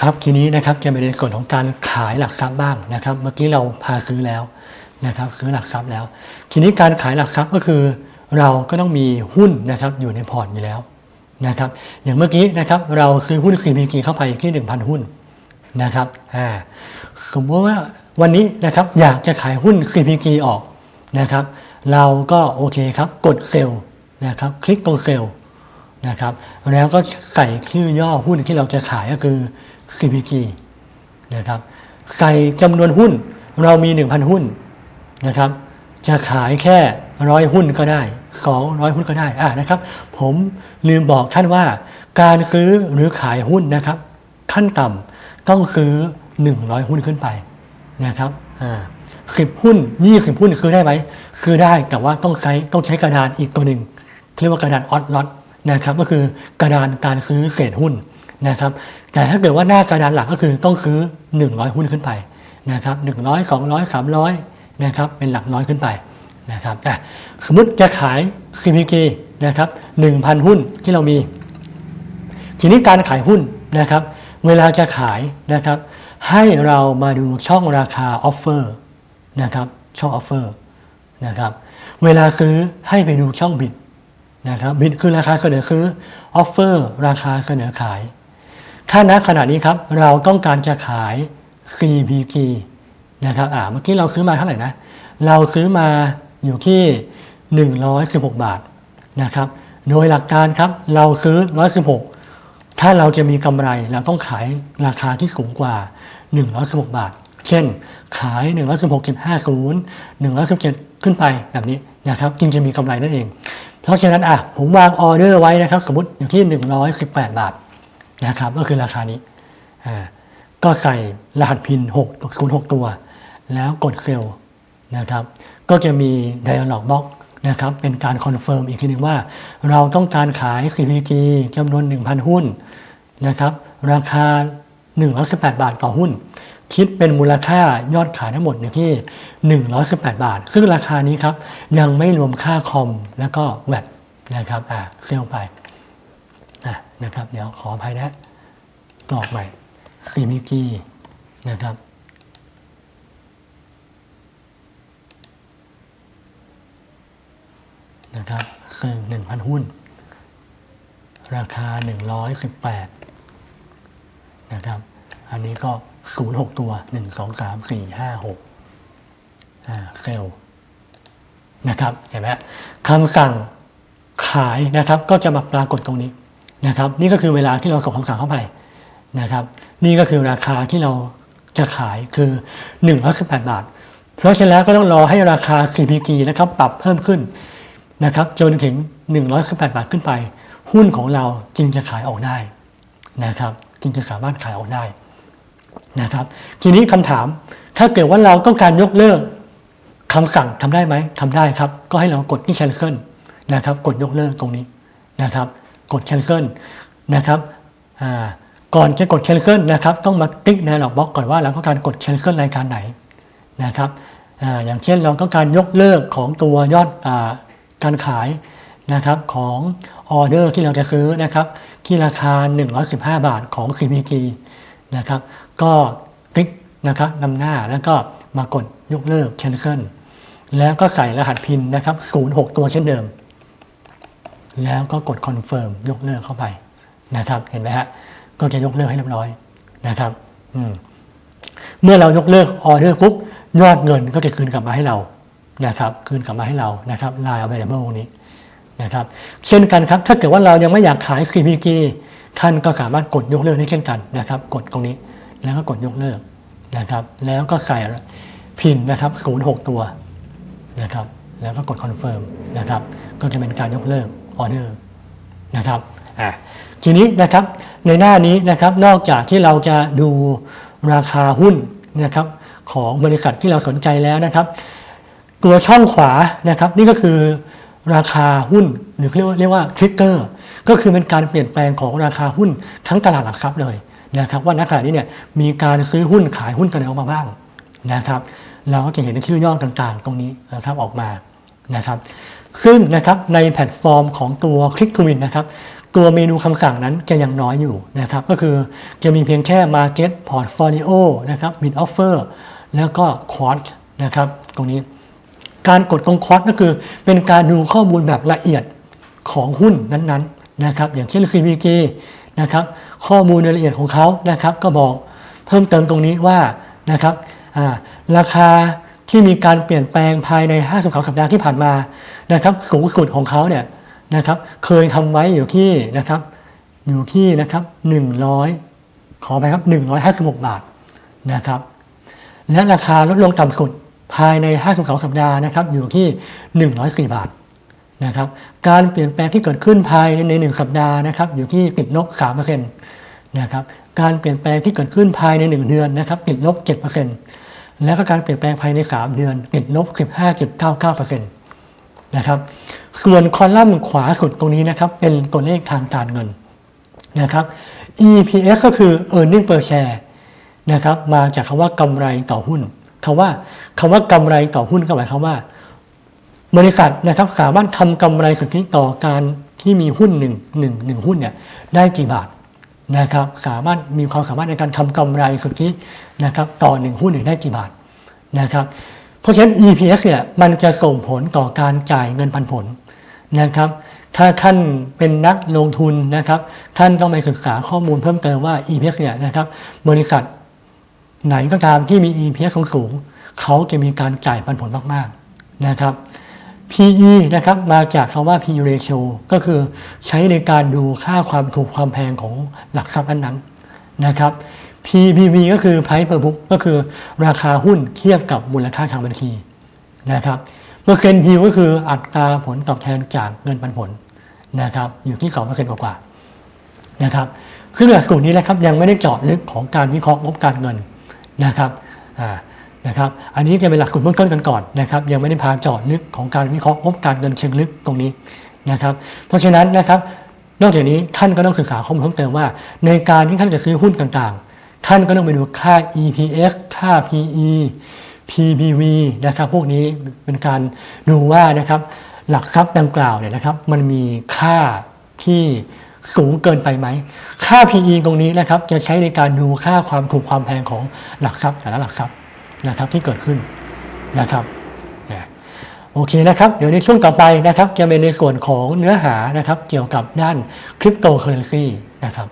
ครับทีนี้นะครับจะเป็นในส่วนของการขายหลักทรัพย์บ้างนะครับ เมื่อกี้เราพาซื้อแล้วนะครับ ซื้อหลักทรัพย์แล้ว ทีนี้การขายหลักทรัพย์ก็คือ เราก็ต้องมีหุ้นนะครับอยู่ในพอร์ตอยู่แล้วนะครับ อย่างเมื่อกี้นะครับเราซื้อหุ้น CPG เข้าไปที่ 1,000 หุ้นนะครับอ่าสมมติว่าวันนี้นะครับอยากจะขายหุ้น CPG ออกนะครับ เราก็โอเคครับกดเซลล์นะครับ คลิกตรงเซลล์นะครับ แล้วก็ใส่ชื่อย่อหุ้นที่เราจะขายก็คือ CPG นะครับใส่จำนวนหุ้นเรามี 1,000 หุ้นนะครับ จะขายแค่ร้อยหุ้นก็ได้ 200 หุ้นก็ได้อะนะครับ ผมลืมบอกท่านว่า การซื้อหรือขายหุ้นนะครับ ขั้นต่ำต้องซื้อ 100 หุ้นขึ้นไปนะครับอ่าสิบหุ้น20หุ้นซื้อได้ไหมซื้อได้แต่ว่าต้องใช้ต้องใช้กระดานอีกตัวหนึ่งเรียกว่ากระดานออดล็อตนะครับ ก็คือกระดานการซื้อเศษหุ้น นะครับ แต่ถ้าเกิดว่าหน้ากระดานหลักก็คือต้องซื้อ 100 หุ้นขึ้นไปนะครับ100 200 300นะครับเป็นหลักร้อยขึ้นไปนะครับสมมติจะขาย CPG นะครับ1,000หุ้นที่เรามี ทีนี้การขายหุ้นนะครับ เวลาจะขายนะครับ ให้เรามาดูช่องราคาออฟเฟอร์นะครับช่องออฟเฟอร์นะครับ เวลาซื้อให้ไปดูช่องบิดนะครับบิดคือราคาเสนอซื้อออฟเฟอร์ราคาเสนอขาย ถ้าณขณะนี้ครับเราต้องการจะขาย CPG นะครับอ่าเมื่อกี้เราซื้อมาเท่าไหร่นะ เราซื้อมาอยู่ที่ 116 บาทนะครับ โดยหลักการครับเราซื้อ 116 ถ้าเราจะมีกำไรเราต้องขายราคาที่สูงกว่า 116 บาท เช่น ขาย 116.50 117 ขึ้นไปแบบนี้นะครับจึงจะมีกำไรนั่นเอง เพราะฉะนั้นอะผมวางออเดอร์ไว้นะครับ สมมติอยู่ที่ 118 บาท นะครับ ก็คือราคานี้ก็ใส่รหัสพิน6 06ตัว แล้วกดเซลล์นะครับ ก็จะมี Dialog Box นะครับ เป็นการคอนเฟิร์มอีกทีหนึ่งว่า เราต้องการขาย CPG จำนวน 1,000 หุ้นนะครับ ราคา 118 บาทต่อหุ้น คิดเป็นมูลค่ายอดขายทั้งหมดอยู่ที่ 118 บาท ซึ่งราคานี้ครับ ยังไม่รวมค่าคอม แล้วก็แวดนะครับ อ่า เซลล์ไป นะครับ เดี๋ยวขออภัยนะกรอกใหม่ CPG นะครับนะครับซึ่ง1,000 หุ้น ราคา 118 นะครับ อันนี้ก็ 06 ตัว 1 2 3 4 5 6อ่าเซลนะครับ เห็นไหมคำสั่งขายนะครับ ก็จะมาปรากฏตรงนี้ นะครับ นี่ก็คือเวลาที่เราส่งคำสั่งเข้าไปนะครับ นี่ก็คือราคาที่เราจะขายคือ118บาท เพราะฉะนั้นก็ต้องรอให้ราคา CPG นะครับปรับเพิ่มขึ้นนะครับจนถึง 118 บาทขึ้นไป หุ้นของเราจึงจะขายออกได้นะครับ จึงจะสามารถขายออกได้นะครับ ทีนี้คำถามถ้าเกิดว่าเราต้องการยกเลิกคำสั่งทำได้ไหมทำได้ครับ ก็ให้เรากดที่ cancel นะครับ กดยกเลิกตรงนี้นะครับ กด cancel นะครับก่อนจะกด cancel นะครับต้องมาติ๊กในหลอกบล็อกก่อนว่าเราต้องการกด cancel รายการไหนนะครับออย่างเช่นเราต้องการยกเลิกของตัวยอดอการขายนะครับของออเดอร์ที่เราจะซื้อนะครับที่ราคา 115 บาทของ CPG นะครับก็คลิกนะครับนำหน้าแล้วก็มากดยกเลิก cancel แล้วก็ใส่รหัสพินนะครับ 06 ตัวเช่นเดิม แล้วก็กด confirm ยกเลิกเข้าไปนะครับ เห็นไหมฮะ ก็จะยกเลิกให้เรียบร้อยนะครับอืมเมื่อเรายกเลิกออเดอร์ปุ๊บยอดเงินก็จะคืนกลับมาให้เรานะครับ คืนกลับมาให้เรานะครับ Line Available ตรงนี้นะครับ เช่นกันครับ ถ้าเกิดว่าเรายังไม่อยากขาย CPG ท่านก็สามารถกดยกเลิกได้เช่นกันนะครับ กดตรงนี้แล้วก็กดยกเลิกนะครับ แล้วก็ใส่พินนะครับ06 ตัวนะครับ แล้วก็กดคอนเฟิร์มนะครับ ก็จะเป็นการยกเลิก ออเดอร์นะครับอะทีนี้นะครับในหน้านี้นะครับนอกจากที่เราจะดูราคาหุ้นนะครับของบริษัทที่เราสนใจแล้วนะครับ ตัวช่องขวานะครับ นี่ก็คือราคาหุ้นหรือเรียกว่าเรียกว่าทริกเกอร์ก็คือเป็นการเปลี่ยนแปลงของราคาหุ้นทั้งตลาดหลักทรัพย์เลยนะครับ ว่าณขณะนี้เนี่ยมีการซื้อหุ้นขายหุ้นกันออกมาบ้างนะครับ เราก็จะเห็นชื่อย่อต่างๆ ตรงนี้นะครับออกมานะครับ ซึ่งนะครับในแพลตฟอร์มของตัว Click to Win นะครับตัวเมนูคำสั่งนั้นจะยังน้อยอยู่นะครับก็คือจะมีเพียงแค่ Market Portfolio นะครับ Mid Offer แล้วก็ Quant นะครับตรงนี้ การกดตรงคอร์สก็คือเป็นการดูข้อมูลแบบละเอียดของหุ้นนั้นๆนะครับอย่างเช่น CBG นะครับข้อมูลรายละเอียดของเขานะครับก็บอกเพิ่มเติมตรงนี้ว่านะครับราคา ที่มีการเปลี่ยนแปลงภายใน 52 สัปดาห์ที่ผ่านมานะครับสูงสุดของเขาเนี่ยนะครับเคยทำไว้อยู่ที่นะครับอยู่ที่นะครับ 100 ขอไปครับ 156 บาทนะครับและราคาลดลงต่ำสุดภายใน 52 สัปดาห์นะครับอยู่ที่ 104 บาทนะครับการเปลี่ยนแปลงที่เกิดขึ้นภายใน 1 สัปดาห์นะครับอยู่ที่ติดลบ3%นะครับการเปลี่ยนแปลงที่เกิดขึ้นภายใน 1 เดือนนะครับติดลบ7% และก็การเปลี่ยนแปลงภายใน 3 เดือนติดลบ 15.99%นะครับ ส่วนคอลัมน์ขวาสุดตรงนี้นะครับ เป็นตัวเลขทางการเงินนะครับ EPS ก็คือ earning per share นะครับมาจากคำว่ากำไรต่อหุ้นคำว่าคำว่ากำไรต่อหุ้นก็หมายความว่า บริษัทนะครับสามารถทำกำไรสุทธิต่อการที่มีหุ้นหนึ่งหนึ่งหนึ่งหุ้นเนี่ยได้กี่บาท นะครับสามารถมีความสามารถในการทำกำไรสุทธินะครับต่อหนึ่งหุ้นเนี่ยได้กี่บาทนะครับเพราะฉะนั้น EPS เนี่ยมันจะส่งผลต่อการจ่ายเงินปันผลนะครับถ้าท่านเป็นนักลงทุนนะครับ ท่านต้องไปศึกษาข้อมูลเพิ่มเติมว่า EPS เนี่ยนะครับบริษัทไหนก็ตามที่มี EPS สูงๆเขาจะมีการจ่ายปันผลมากๆนะครับ PE นะครับมาจากคำว่า P ratio ก็คือใช้ในการดูค่าความถูกความแพงของหลักทรัพย์นั้นๆนะครับ PBV ก็คือ Price per book ก็คือราคาหุ้นเทียบกับมูลค่าทางบัญชีนะครับเปอร์เซ็นต์ yield ก็คืออัตราผลตอบแทนจากเงินปันผลนะครับอยู่ที่ 2%กว่าๆนะครับซึ่งหลักสูตรนี้นะครับยังไม่ได้เจาะลึกของการวิเคราะห์งบการเงินนะครับอ่า นะครับ อันนี้จะเป็นหลักสูตรเบื้องต้นกันก่อนนะครับ ยังไม่ได้พาเจาะลึกของการวิเคราะห์งบการเงินเชิงลึกตรงนี้นะครับ เพราะฉะนั้นนะครับ นอกจากนี้ท่านก็ต้องศึกษาข้อมูลเพิ่มเติมว่า ในการที่ท่านจะซื้อหุ้นต่างๆ ท่านก็ต้องไปดูค่า EPS ค่า PE PBV นะครับ พวกนี้เป็นการดูว่านะครับ หลักทรัพย์ดังกล่าวเนี่ยนะครับ มันมีค่าที่สูงเกินไปไหม ค่า PE ตรงนี้นะครับ จะใช้ในการดูค่าความถูกความแพงของหลักทรัพย์แต่ละหลักทรัพย์ นะครับที่เกิดขึ้นนะครับโอเคนะครับ เดี๋ยวในช่วงต่อไปนะครับ จะเป็นในส่วนของเนื้อหานะครับ เกี่ยวกับด้านคริปโตเคอเรนซีนะครับ